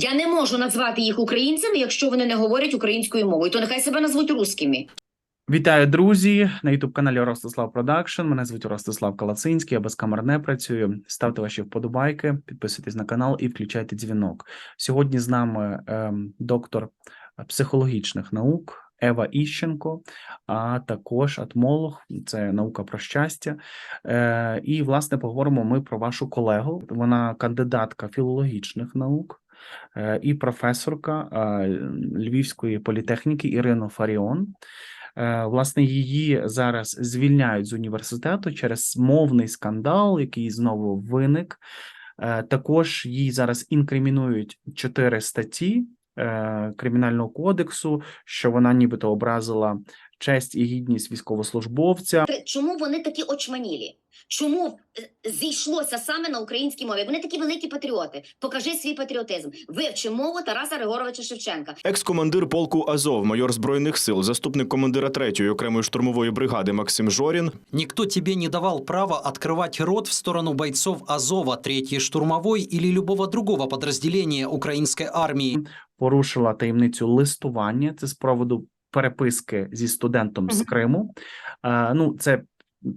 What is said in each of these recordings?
Я не можу назвати їх українцями, якщо вони не говорять українською мовою. То нехай себе назвуть русскими. Вітаю, друзі! На youtube каналі Ростислав Продакшн. Мене звуть Ростислав Калацинський, я без камер не працюю. Ставте ваші вподобайки, підписуйтесь на канал і включайте дзвінок. Сьогодні з нами ем, доктор психологічних наук Ева Іщенко, а також атмолог, це наука про щастя. Е, і, власне, поговоримо ми про вашу колегу. Вона кандидатка філологічних наук. Е, І професорка е, Львівської політехніки Ірина Фаріон. Е, Власне, її зараз звільняють з університету через мовний скандал, який знову виник. Також їй зараз інкримінують чотири статті Кримінального кодексу, що вона нібито образила честь і гідність військовослужбовця. Чому вони такі очманілі? Чому е, зійшлося саме на українській мові? Вони такі великі патріоти. Покажи свій патріотизм. Вивчи мову Тараса Григоровича Шевченка. Екс-командир полку Азов, майор збройних сил, заступник командира 3-ї окремої штурмової бригади Максим Жорін Никто тебе не давал права открывать рот в сторону бойцов Азова, третьей штурмовой или любого другого подразделения украинской армии. порушила таємницю листування. Це з приводу переписки зі студентом з Криму. Ну, це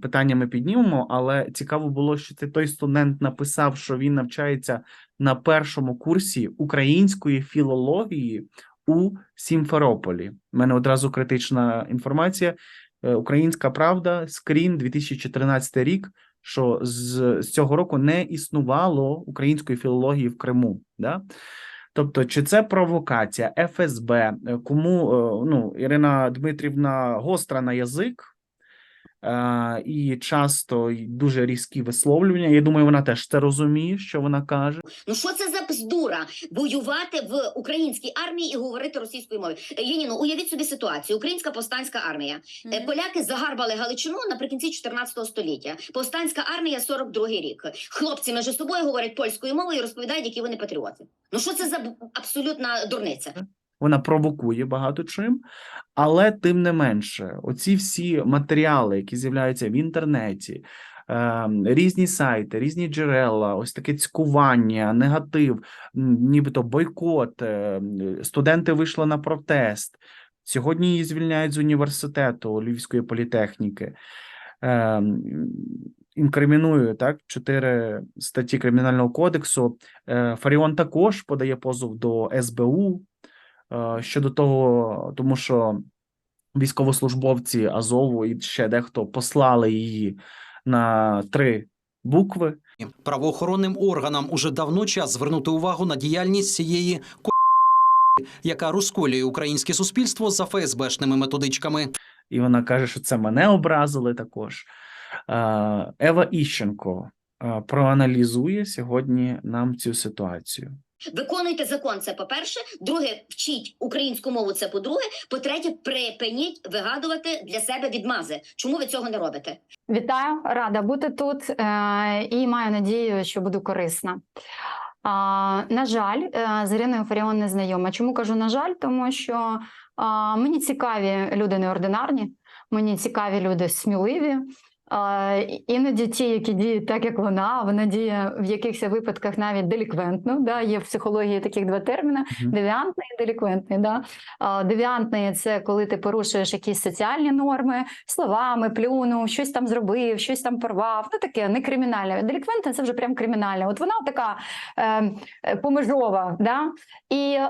питання ми піднімемо, але цікаво було, що це той студент написав, що він навчається на першому курсі української філології у Сімферополі. У мене одразу критична інформація. Е, Українська правда, скрін 2014 рік. Що з, з цього року не існувало української філології в Криму, да? Тобто, чи це провокація ФСБ? Е, Кому е, ну Ірина Дмитрівна гостра на язик і часто й дуже різкі висловлювання. Я думаю, вона теж це розуміє, що вона каже. Ну що це за бздура? Воювати в українській армії і говорити російською мовою. Е, Єніно, уявіть собі ситуацію. Українська повстанська армія. Е, Поляки загарбали Галичину наприкінці 14 століття. Повстанська армія 42 рік. Хлопці між собою говорять польською мовою і розповідають, які вони патріоти. Ну що це за абсолютна дурниця? Вона провокує багато чим, але тим не менше, оці всі матеріали, які з'являються в інтернеті, е, різні сайти, різні джерела, ось таке цькування, негатив, нібито бойкот. е, Студенти вийшли на протест. Сьогодні її звільняють з університету Львівської політехніки. Е, Інкримінує так чотири статті кримінального кодексу. Е, Фаріон також подає позов до СБУ щодо того, тому що військовослужбовці Азову і ще дехто послали її на три букви. Правоохоронним органам уже давно час звернути увагу на діяльність цієї яка розколює українське суспільство за ФСБшними методичками. І вона каже, що це мене образили також. Е, Ева Іщенко е, проаналізує сьогодні нам цю ситуацію. Виконуйте закон. Це по-перше. Друге, вчіть українську мову. Це по-друге. По-третє, припиніть вигадувати для себе відмази. Чому ви цього не робите? Вітаю, рада бути тут е, і маю надію, що буду корисна. На жаль, е, з Іриною Фаріон не знайома. Чому кажу на жаль? Тому що мені цікаві люди неординарні, мені цікаві люди сміливі. Іноді ті, які діють так, як вона, вона діє в якихось випадках навіть деліквентно. Да? Є в психології таких два терміни: Мгм. девіантний і деліквентний. Да? А, Девіантний це коли ти порушуєш якісь соціальні норми, словами, плюнув, щось там зробив, щось там порвав. Ну таке не кримінальне. Деліквентне це вже прям кримінальне. От вона така е, е, помежова. Да? І е,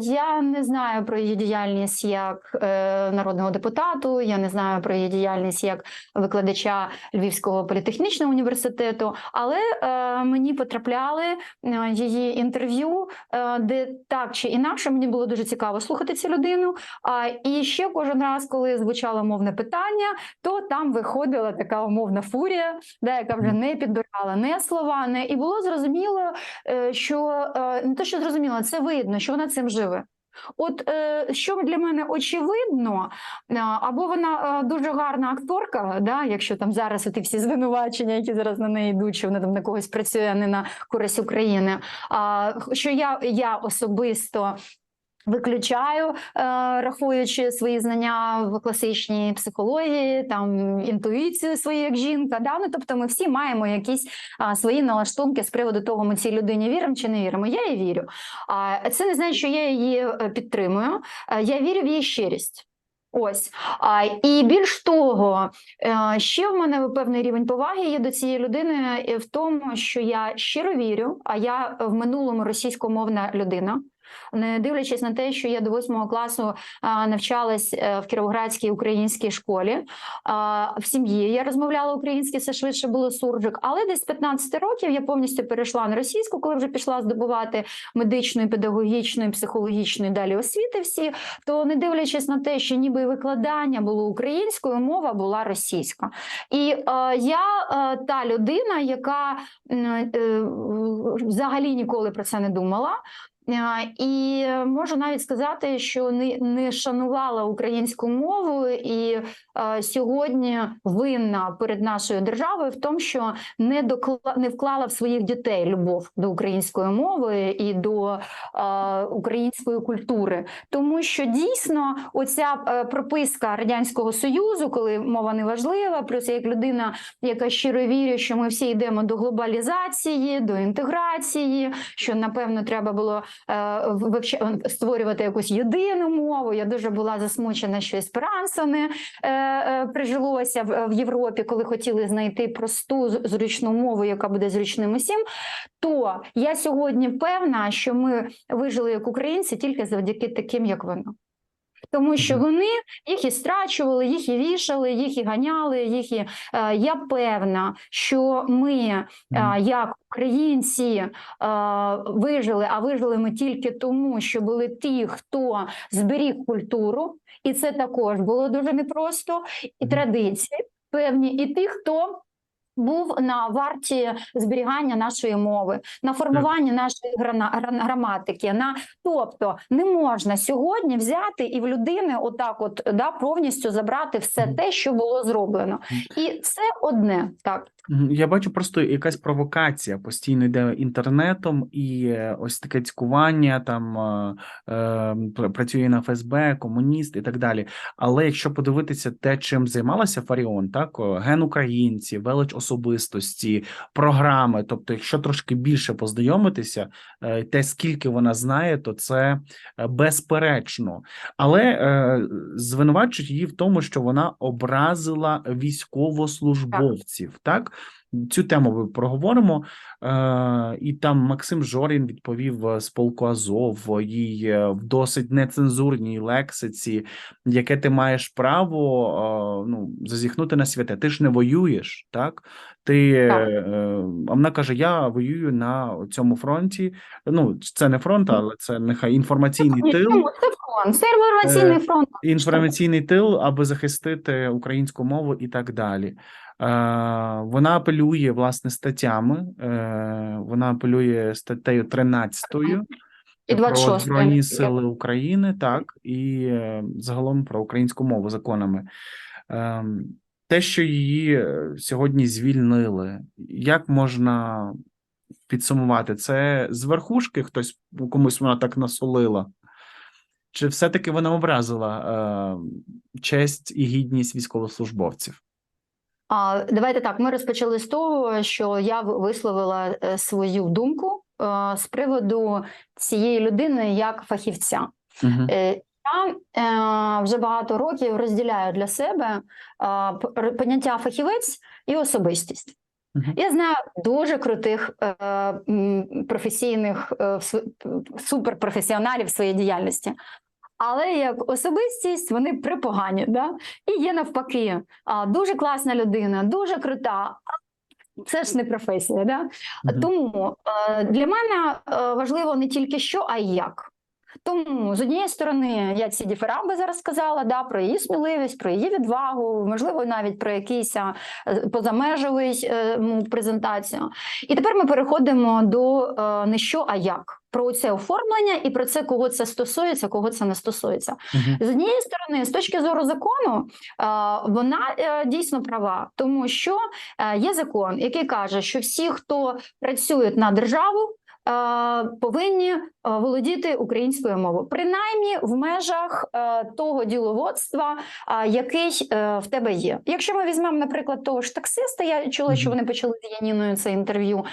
я не знаю про її діяльність як е, народного депутату, я не знаю про її діяльність як викладача Львівського політехнічного університету, але е, мені потрапляли е, її інтерв'ю, е, де так чи інакше мені було дуже цікаво слухати цю людину. А і ще кожен раз, коли звучало мовне питання, то там виходила така умовна фурія, да, яка вже не підбирала не слова, не і було зрозуміло, е, що е, не те, що зрозуміло, це видно, що вона цим живе. От е, що для мене очевидно, е, або вона е, дуже гарна акторка, да, якщо там зараз ті всі звинувачення, які зараз на неї йдуть, що вона там на когось працює, а не на користь України. А що я, я особисто Виключаю, е, рахуючи свої знання в класичній психології, там інтуїцію свою як жінка. Да? Ну, тобто ми всі маємо якісь а, свої налаштунки з приводу того, ми цій людині віримо чи не віримо. Я їй вірю. А це не значить, що я її е, підтримую. Е, Я вірю в її щирість. Ось а, і більш того, ще в мене певний рівень поваги є до цієї людини в тому, що я щиро вірю, а я в минулому російськомовна людина. Не дивлячись на те, що я до восьмого класу навчалась е, в Кіровоградській українській школі, в сім'ї я розмовляла українською, все швидше було суржик. Але десь з 15 років я повністю перейшла на російську, коли вже пішла здобувати медичної, педагогічної, психологічної далі освіти всі. То не дивлячись на те, що ніби викладання було українською, мова була російська. І е, я е, та людина, яка взагалі ніколи про це не думала. Е, І можу навіть сказати, що не, не шанувала українську мову, і е, сьогодні винна перед нашою державою в тому, що не докла, не вклала в своїх дітей любов до української мови і до е, української культури, тому що дійсно оця е, прописка радянського союзу, коли мова не важлива, плюс як людина, яка щиро вірить, що ми всі йдемо до глобалізації, до інтеграції, що напевно треба було е, створювати якусь єдину мову. Я дуже була засмучена, що есперансо не е, е, прижилося в, Європі, коли хотіли знайти просту зручну мову, яка буде зручним усім. То я сьогодні певна, що ми вижили як українці тільки завдяки таким, як вона. Тому що вони їх і страчували, їх і вішали, їх і ганяли. Їх і е, я певна, що ми е, як українці е, вижили, а вижили ми тільки тому, що були ті, хто зберіг культуру, і це також було дуже непросто, і традиції певні, і ті, хто. Був на варті зберігання нашої мови, на формування нашої граматики. На тобто не можна сьогодні взяти і в людини, отак, от да, повністю забрати все те, що було зроблено, і це одне так. Я бачу просто якась провокація постійно йде інтернетом, і е, ось таке цькування там е, е, працює на ФСБ, комуніст і так далі. Але якщо подивитися те, чим займалася Фаріон, так ген українці, велич особистості, програми. Тобто, якщо трошки більше познайомитися, е, те скільки вона знає, то це е, безперечно. Але е, звинувачують її в тому, що вона образила військовослужбовців. Так, цю тему ми проговоримо. Е, і там Максим Жорін відповів е, з полку Азов їй е, в досить нецензурній лексиці, яке ти маєш право ну, зазіхнути на святе. Ти ж не воюєш, так? Ти, Так. е, а вона каже: Я воюю на цьому фронті. Ну, це не фронт, але це нехай інформаційний тил. Це фронт, це інформаційний Е, фронт. інформаційний тил, аби захистити українську мову і так далі. Е, вона апелює власне статтями. Е, вона апелює статтею 13 І 26-ю. Збройні Сили України, так, і загалом про українську мову законами. Те, що її сьогодні звільнили, як можна підсумувати? Це з верхушки хтось комусь вона так насолила? Чи все-таки вона образила е, честь і гідність військовослужбовців? А, давайте так. Ми розпочали з того, що я висловила е, свою думку е, з приводу цієї людини як фахівця. Угу. Е, Я е, вже багато років розділяю для себе е, поняття фахівець і особистість. Мгм. Я знаю дуже крутих е, професійних е, суперпрофесіоналів в своїй діяльності. Але як особистість вони припогані, да? і є навпаки, а, дуже класна людина, дуже крута. Це ж не професія. Да? Мгм. Тому е, для мене е, важливо не тільки що, а й як. Тому з однієї сторони я ці дифирамби зараз сказала да, про її сміливість, про її відвагу, можливо, навіть про якийсь позамежовий е, презентацію. І тепер ми переходимо до е, не що, а як. Про це оформлення і про це, кого це стосується, кого це не стосується. Мгм. З однієї сторони, з точки зору закону, вона е, дійсно права, тому що е, є закон, який каже, що всі, хто працюють на державу, повинні е, володіти українською мовою, принаймні в межах е, того діловодства, е, який е, в тебе є. Якщо ми візьмемо, наприклад, того ж таксиста, я чула, що вони почали з Яніною це інтерв'ю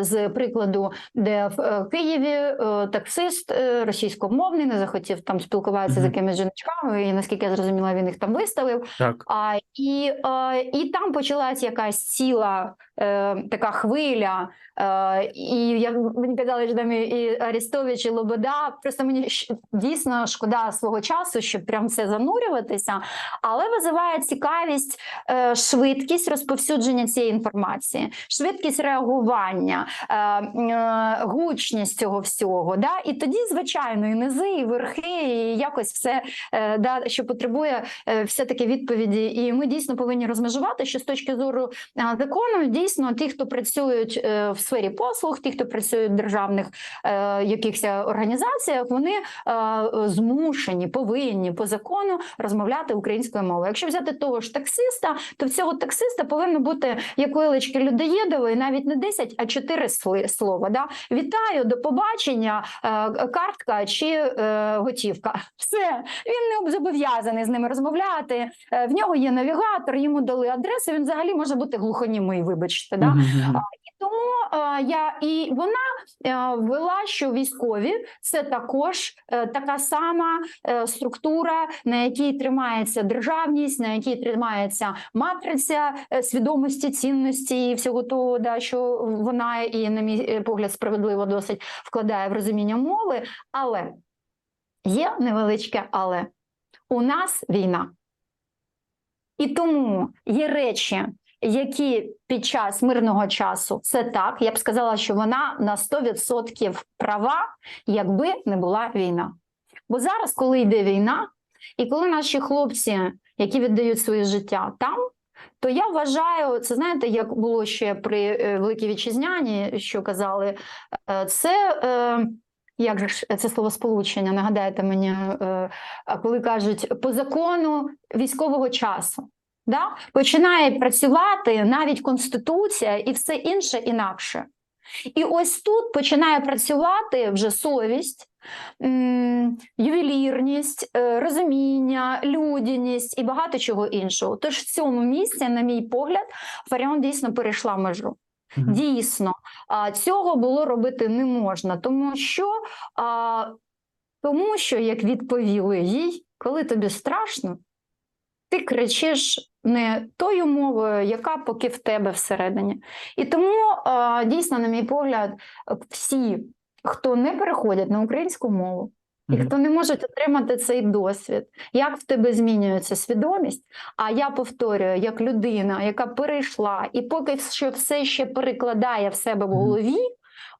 з прикладу, де в е, Києві е, таксист е, російськомовний не захотів там спілкуватися з якимись жіночками, і наскільки я зрозуміла, він їх там виставив. Так. А, і, е, і там почалась якась ціла е, така хвиля. Е, і я мені казали, що там і, Арістович, і Лобода. Просто мені дійсно шкода свого часу, щоб прям це занурюватися. Але визиває цікавість е, швидкість розповсюдження цієї інформації, швидкість реагування, е, е, гучність цього всього. Да? І тоді, звичайно, і низи, і верхи, і якось все, да, що потребує е, все-таки відповіді. І ми дійсно повинні розмежувати, що з точки зору закону, дійсно, ті, хто працюють в сфері послуг, ті, хто працюють державних е, якихось організаціях, вони е, змушені, повинні по закону розмовляти українською мовою. Якщо взяти того ж таксиста, то в цього таксиста повинно бути як у Людоєдової навіть не 10, а 4 сли- слова. Да? Вітаю, до побачення, е, картка чи е, готівка. Все, він не зобов'язаний з ними розмовляти. Е, В нього є навігатор, йому дали адресу. Він взагалі може бути глухонімий, вибачте. Да? Мгм, мгм. Тому е, я і вона е, ввела, що військові це також е, така сама структура, на якій тримається державність, на якій тримається матриця свідомості, цінності і всього того, да, що вона і, на мій погляд, справедливо досить вкладає в розуміння мови. Але є невеличке, але у нас війна. І тому є речі, які під час мирного часу це так. Я б сказала, що вона на 100% права, якби не була війна. Бо зараз, коли йде війна, і коли наші хлопці, які віддають своє життя там, то я вважаю, це знаєте, як було ще при е, Великій Вітчизняні, що казали, е, це. Е, як ж це словосполучення? Нагадайте мені, е, коли кажуть по закону військового часу. Да? Починає працювати навіть конституція і все інше інакше. І ось тут починає працювати вже совість, ювелірність, е, розуміння, людяність і багато чого іншого. Тож в цьому місці, на мій погляд, Фаріон дійсно перейшла межу. Мгм. Дійсно, цього було робити не можна, тому що, тому що, як відповіли їй, коли тобі страшно, ти кричиш не тою мовою, яка поки в тебе всередині. І тому дійсно, на мій погляд, всі, хто не переходять на українську мову, і хто не можуть отримати цей досвід, як в тебе змінюється свідомість. А я повторюю, як людина, яка перейшла, і поки що все ще перекладає в себе в голові.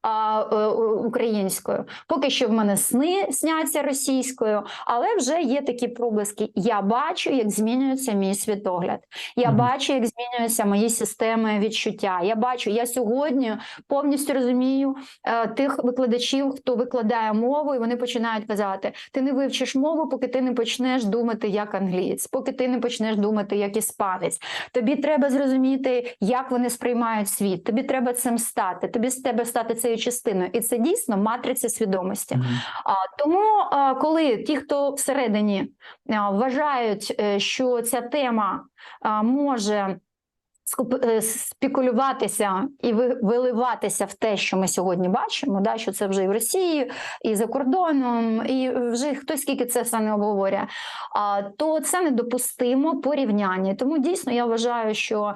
А, е, українською, поки що в мене сни сняться російською, але вже є такі проблиски. Я бачу, як змінюється мій світогляд. Я Мгм. бачу, як змінюються мої системи відчуття. Я бачу, я сьогодні повністю розумію е, тих викладачів, хто викладає мову, і вони починають казати: ти не вивчиш мову, поки ти не почнеш думати як англієць, поки ти не почнеш думати як іспанець. Тобі треба зрозуміти, як вони сприймають світ. Тобі треба цим стати. Тобі з тебе стати цією частиною, і це дійсно матриця свідомості. Мгм. А, тому, коли ті, хто всередині вважають, е, що ця тема може е, спекулюватися і ви- виливатися в те, що ми сьогодні бачимо, да, що це вже і в Росії, і за кордоном, і вже хтось скільки це все не обговорює, то це недопустимо порівняння. Тому дійсно я вважаю, що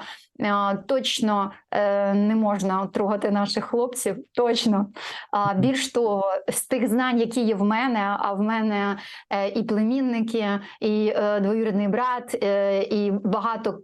точно е, не можна трогати наших хлопців. Точно. Більш того, з тих знань, які є в мене, а в мене е, і племінники, і е, двоюрідний брат, і багато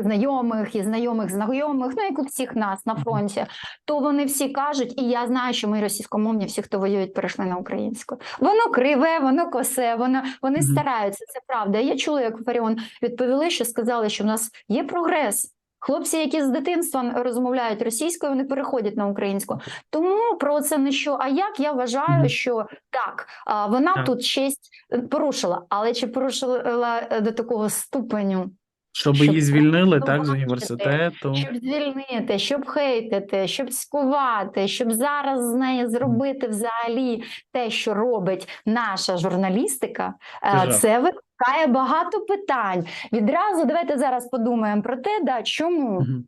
знайомих, і знайомих знайомих, ну як у всіх нас на фронті, то вони всі кажуть, і я знаю, що ми російськомовні, всі, хто воюють, перейшли на українську. Воно криве, воно косе, воно вони стараються. Це правда. Я чула, як Фаріон відповіли, що сказали, що в нас є прогрес. Хлопці, які з дитинства розмовляють російською, вони переходять на українську. Тому про це не що. А як я вважаю, що так, вона Так. тут честь порушила, але чи порушила е, до такого ступеню? Щоб її звільнили, так, з університету. щоб звільнити, щоб хейтити, щоб цькувати, щоб зараз з неї зробити взагалі те, що робить наша журналістика, е, це викликає багато питань. Відразу давайте зараз подумаємо про те, да, чому угу.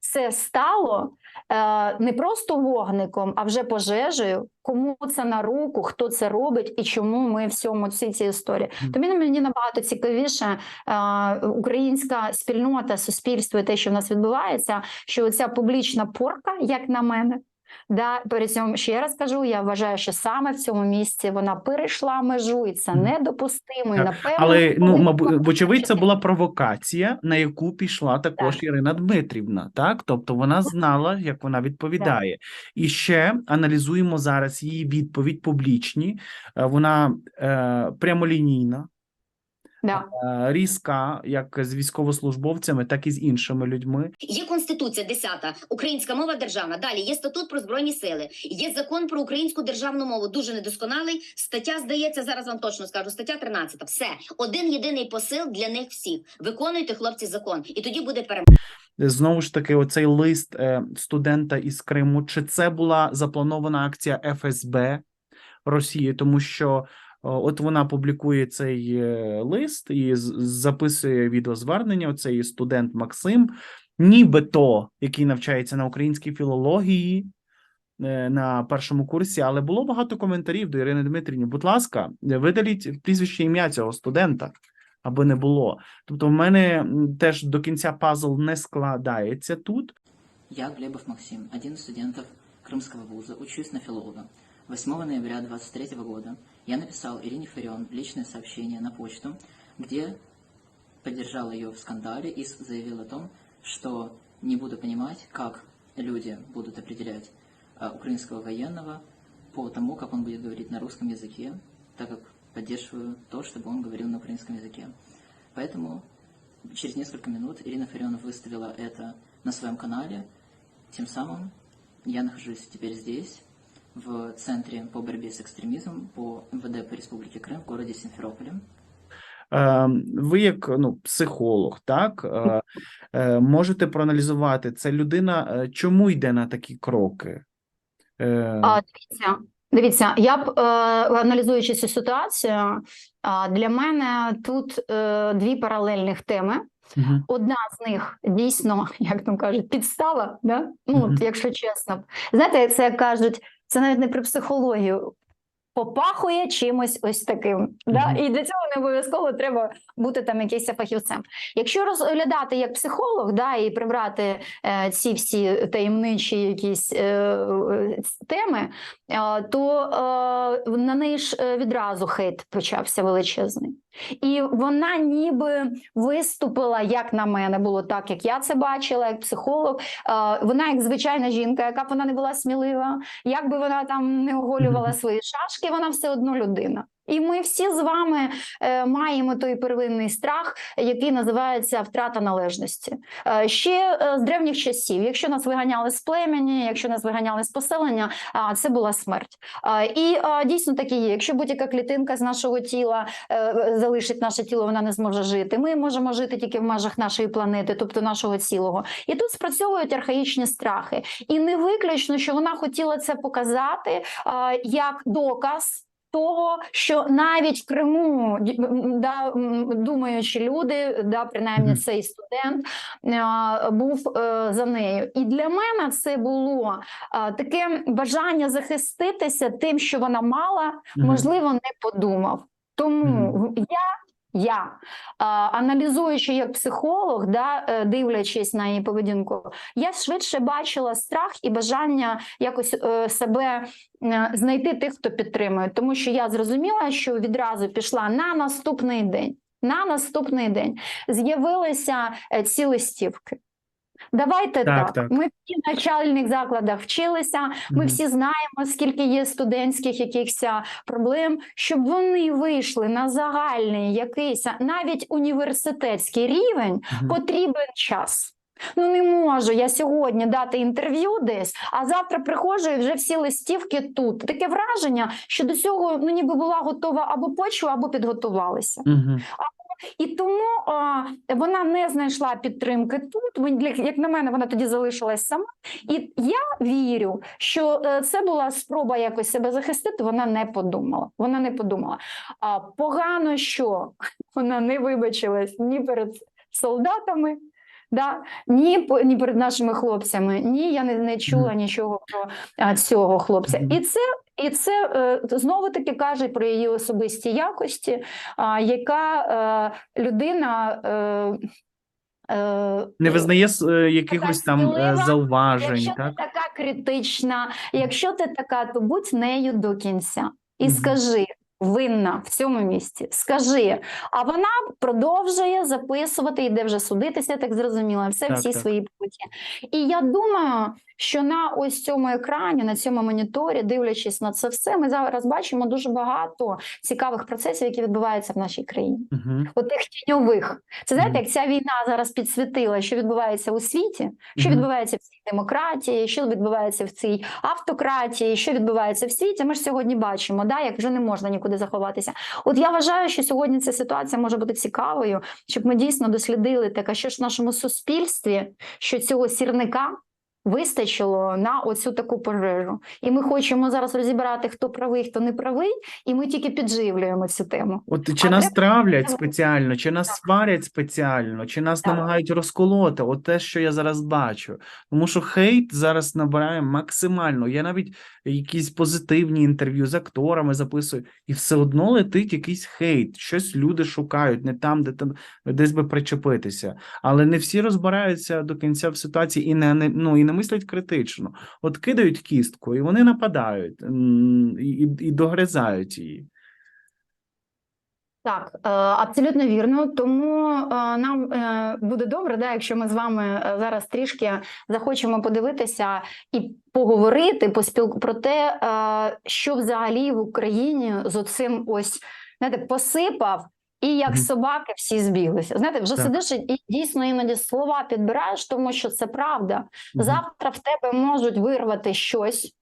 це стало не просто вогником, а вже пожежею. Кому це на руку, хто це робить і чому ми всьому всі ці історії? Тобі мені набагато цікавіше е, українська спільнота, суспільство і те, що в нас відбувається, що ця публічна порка, як на мене. Да, при цьому ще раз кажу, я вважаю, що саме в цьому місці вона перейшла межу, і це недопустимо. І напевно, Але ну, мабуть, вочевидь, це була провокація, на яку пішла також Так. Ірина Дмитрівна. Так, тобто вона знала, як вона відповідає. І ще аналізуємо зараз її відповідь публічні. Е, Вона е, прямолінійна, Да. е, різка, як з військовослужбовцями, так і з іншими людьми. Є конституція 10, українська мова державна. Далі є статут про збройні сили. Є закон про українську державну мову. Дуже недосконалий. Стаття здається зараз. Вам точно скажу. Стаття 13. Все один єдиний посил для них всіх. Виконуйте, хлопці, закон, і тоді буде перемога. Знову ж таки, оцей лист е, студента із Криму. Чи це була запланована акція ФСБ Росії? Тому що от вона публікує цей е, лист і записує відеозвернення. Оцей студент Максим, нібито який навчається на українській філології. е, На першому курсі, але було багато коментарів до Ірини Дмитрівни. Будь ласка, видаліть прізвище ім'я цього студента, аби не було. Тобто, в мене теж до кінця пазл не складається тут. Я Глебов Максим, один из студентов Крымского вуза, учусь на филолога. 8 ноября 2023 года я написал Ирине Фарион личное сообщение на почту, где поддержал ее в скандале и заявил о том, что не буду понимать, как люди будут определять а, украинского военного по тому, как он будет говорить на русском языке, так как поддерживаю то, чтобы он говорил на украинском языке. Поэтому через несколько минут Ирина Фарион выставила это на своем канале, тем самым я нахожусь теперь здесь, в Центре по борьбе с экстремизмом по МВД по Республике Крым в городе Симферополе. Е, Ви, як ну, психолог, так е, е, можете проаналізувати, це людина е, чому йде на такі кроки? А, дивіться, дивіться, я б аналізуючи цю ситуацію, для мене тут дві паралельних теми. мгм. Одна з них дійсно, як там кажуть, підстава. Да? Ну, Мгм. от, якщо чесно, знаєте, це як кажуть, це навіть не про психологію. Попахує чимось ось таким, да? І для цього не обов'язково треба бути там якимось фахівцем. Якщо розглядати як психолог, да, і прибрати е, ці всі таємничі якісь е, е, теми, е, то е, на неї ж е, відразу хейт почався величезний. І вона ніби виступила, як на мене, було так, як я це бачила, як психолог. Е, Вона як звичайна жінка, яка б вона не була смілива, як би вона там не оголювала свої шашки, вона все одно людина. І ми всі з вами е, маємо той первинний страх, який називається втрата належності. Е, ще е, з древніх часів, якщо нас виганяли з племені, якщо нас виганяли з поселення, це була смерть. І дійсно так і є. Якщо будь-яка клітинка з нашого тіла залишить наше тіло, вона не зможе жити. Ми можемо жити тільки в межах нашої планети, тобто нашого цілого. І тут спрацьовують архаїчні страхи. І не виключно, що вона хотіла це показати як доказ. Того, що навіть в Криму да, думаючі люди, да, принаймні цей студент був е, за нею. І для мене це було таке бажання захиститися тим, що вона мала, можливо, не подумав. Тому я. Я аналізуючи як психолог, да, е, дивлячись на її поведінку, я швидше бачила страх і бажання якось е, себе е, знайти тих, хто підтримує, тому що я зрозуміла, що відразу пішла на наступний день. На наступний день з'явилися ці листівки. Давайте Так, так. так. Ми всі в навчальних закладах вчилися. Ми Мгм. всі знаємо, скільки є студентських якихось проблем, щоб вони вийшли на загальний якийсь навіть університетський рівень, Мгм. потрібен час. Ну не можу я сьогодні дати інтерв'ю десь, а завтра приходжу і вже всі листівки тут. Таке враження, що до цього ну ніби була готова або почва, або підготувалися. Мгм. І тому а, вона не знайшла підтримки тут. Як на мене, вона тоді залишилась сама. І я вірю, що е, це була спроба якось себе захистити. Вона не подумала. Вона не подумала. А погано, що вона не вибачилась ні перед солдатами. Да, ні, ні перед нашими хлопцями, ні, я не, не чула нічого про а, цього хлопця. І це, і це е, знову таки каже про її особисті якості, а, яка е, людина. Е, е, Не визнає е, якихось там смілива, зауважень, Якщо так? ти така критична, якщо ти така, то будь нею до кінця і Мгм. скажи. Винна в цьому місці, скажи. А вона продовжує записувати, йде вже судитися, так зрозуміло, все Так, всі так. свої путі. І я думаю, що на ось цьому екрані, на цьому моніторі, дивлячись на це все, ми зараз бачимо дуже багато цікавих процесів, які відбуваються в нашій країні. Угу. Отих тіньових. Це знаєте, Мгм. як ця війна зараз підсвітила, що відбувається у світі, що Мгм. відбувається в цій демократії, що відбувається в цій автократії, що відбувається в світі. Ми ж сьогодні бачимо, да, як вже не можна нікуди заховатися. От я вважаю, що сьогодні ця ситуація може бути цікавою, щоб ми дійсно дослідили так, а що ж в нашому суспільстві, що цього сірника. Вистачило на оцю таку пожежу, і ми хочемо зараз розібрати, хто правий, хто не правий, і ми тільки підживлюємо цю тему. От чи А нас треба- травлять спеціально, чи нас Так. сварять спеціально, чи нас Так. намагають розколоти? От те, що я зараз бачу. Тому що хейт зараз набирає максимально. Я навіть якісь позитивні інтерв'ю з акторами записую, і все одно летить якийсь хейт. Щось люди шукають не там, де там десь би причепитися. Але не всі розбираються до кінця в ситуації і не, не ну і не мислять критично. От кидають кістку, і вони нападають і, і, догризають її. Так, е, абсолютно вірно. Тому е, нам е, буде добре, да, якщо ми з вами зараз трішки захочемо подивитися і поговорити поспіл... про те, що взагалі в Україні з оцим ось знаєте, посипав. І як собаки всі збіглися. Знаєте, вже Так. сидиш і дійсно іноді слова підбираєш, тому що це правда. Завтра в тебе можуть вирвати щось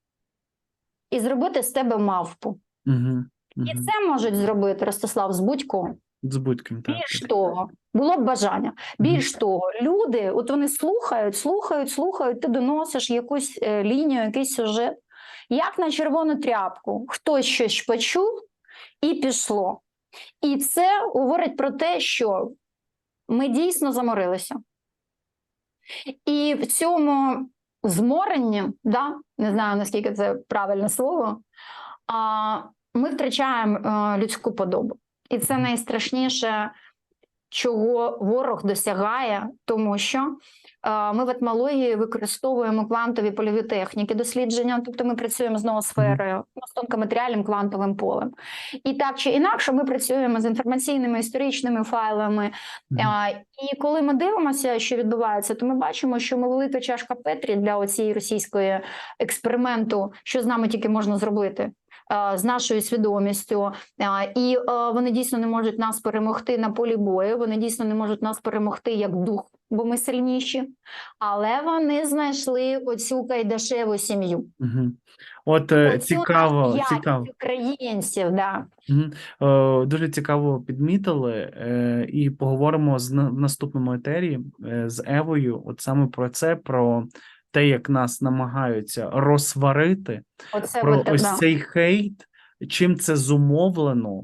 і зробити з тебе мавпу. Угу. І це можуть зробити Ростислав з будь-кого. З будь-ким, так. Більш того, було б бажання. Більш того, люди, от вони слухають, слухають, слухають, ти доносиш якусь е, лінію, якийсь сюжет, як на червону тряпку. Хтось щось почув і пішло. І це говорить про те, що ми дійсно заморилися. І в цьому зморенні, да, не знаю наскільки це правильне слово, а, ми втрачаємо е, людську подобу. І це найстрашніше, чого ворог досягає, тому що е, ми в етмології використовуємо квантові польові техніки дослідження, тобто ми працюємо з ноосферою, ну, з тонкоматеріальним квантовим полем. І так чи інакше, ми працюємо з інформаційними історичними файлами. А, і коли ми дивимося, що відбувається, то ми бачимо, що ми велика чашка Петрі для оцієї російської експерименту, що з нами тільки можна зробити. А, З нашою свідомістю, і вони дійсно не можуть нас перемогти на полі бою. Вони дійсно не можуть нас перемогти як дух, бо ми сильніші. Але вони знайшли оцю кайдашеву сім'ю. Угу. От е, Оцю цікаво, цікаво. українців. Да. Е, Дуже цікаво підмітили, е, і поговоримо з наступному етері е, з Евою. От саме про це, про те, як нас намагаються розсварити, Оце про ось да. цей хейт, чим це зумовлено,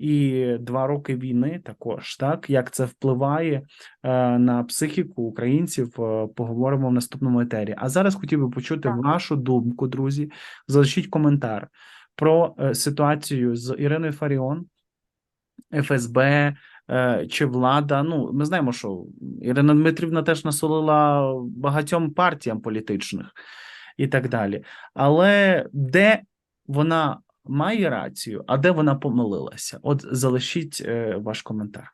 і два роки війни також, так як це впливає е, на психіку українців, е, поговоримо в наступному етері. А зараз хотів би почути Так. вашу думку, друзі. Залишіть коментар про е, ситуацію з Іриною Фаріон, ФСБ. Е, Чи влада, ну ми знаємо, що Ірина Дмитрівна теж насолила багатьом партіям політичних і так далі. Але де вона має рацію, а де вона помилилася? От залишіть е, ваш коментар.